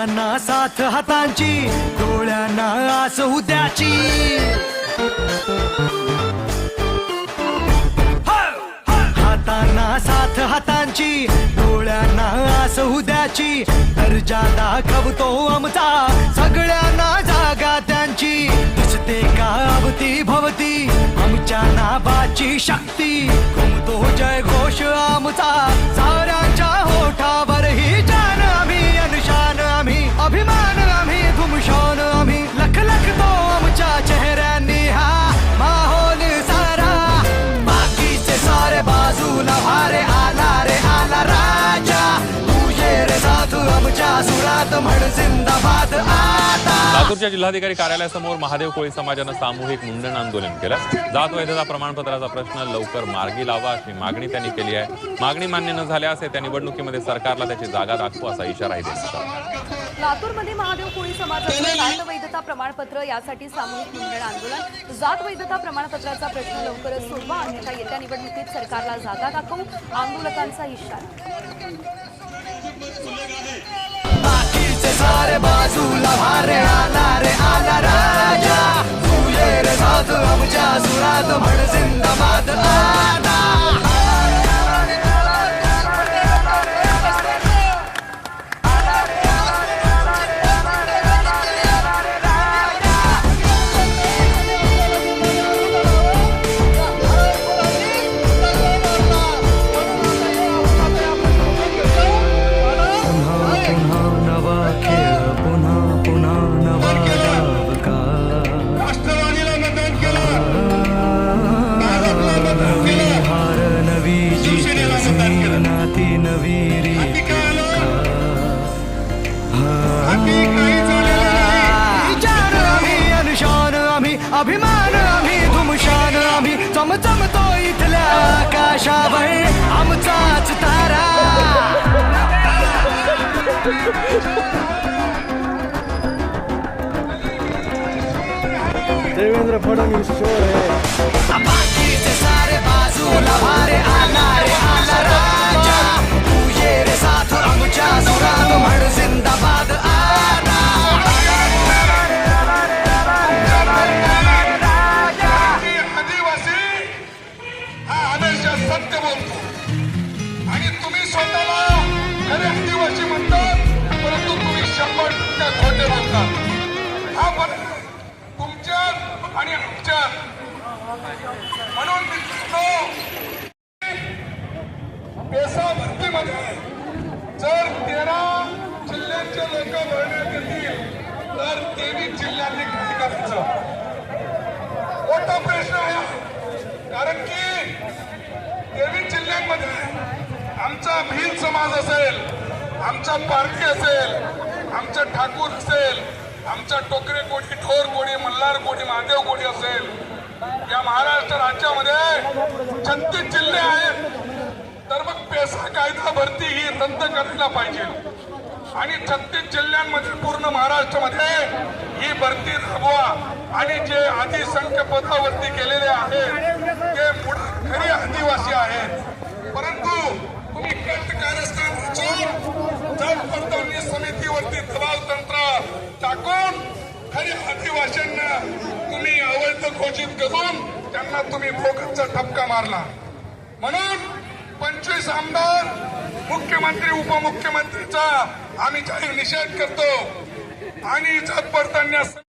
साथ हातांची डोळ्यांना आस उद्याची. हातांना साथ हातांची डोळ्यांना आस उद्याची. दर्जा दाखवतो आमचा सगळ्यांना जागा त्यांची. दिसते का अवती भवती आमच्या नावाची शक्ती. घुमतो जय घोष आमचा लातूरच्या जिल्हाधिकारी कार्यालयासमोर महादेव कोळी समाजानं सामूहिक मुंडन आंदोलन केलं. जात वैधता प्रमाणपत्राचा प्रश्न लवकर मार्गी लावा अशी मागणी त्यांनी केली आहे. मागणी मान्य न झाल्यास त्या निवडणुकीमध्ये सरकारला त्याची जागा दाखवा असा इशाराही देण्यात आला. लातूरमध्ये महादेव कोळी समाजाचं जात वैधता प्रमाणपत्र यासाठी सामूहिक मुंडण आंदोलन. जात वैधता प्रमाणपत्राचा प्रश्न लवकरच सोडवा अन्यथा येत्या निवडणुकीत सरकारला जागा दाखवू आंदोलकांचा इशारा. बाकीचे सारे बाजूला भारे आला रे आला राजा. तू ये रे साधू आमच्या सुरात. अभिमान आम्ही धुमशान आम्ही चमचमतो इथल्या आकाशावर आमचाच तारा देवेंद्र फडणवीस शोर है बाकीचे सारे बाजूला भारे आला स्वतःला खरे आदिवासी म्हणतात परंतु तुम्ही शंभर टक्के खोटे बोलतात हा पण तुमच्यात आणि आमच्यात म्हणून मित्रांनो पेसा भरतीमध्ये जर तेरा जिल्ह्यांचे लोक भरण्यात येतील तर तेवीस जिल्ह्यांनी काय करायचं मोठा प्रश्न आहे कारण की तेवीस जिल्ह्यांमध्ये आमचा भील समाज असेल आमचा पारखी असेल आमचा ठाकूर असेल आमचा टोकरे कोणी ठोर कोणी मल्हार कोणी महादेव कोणी असेल या महाराष्ट्र राज्यामध्ये छत्तीस जिल्हे आहेत. तर मग पेसा कायदा भरती ही रद्द करायला पाहिजे. आणि छत्तीस जिल्ह्यांमध्ये पूर्ण महाराष्ट्रामध्ये ही भरती राबवा. आणि जे आदिसंख्य पदावरती केलेले आहेत ते मुळात खरे आदिवासी आहेत परंतु तुम्ही कष्ट कारस्थान रचून समितीवरती दबाव तंत्र टाकून खरी आदिवासींना तुम्ही अवैध घोषित करून त्यांना तुम्ही फोकसचा ठपका मारला. म्हणून पंचवीस आमदार मुख्यमंत्री उपमुख्यमंत्रीचा आम्ही जाहीर निषेध करतो. आणि जात पडताना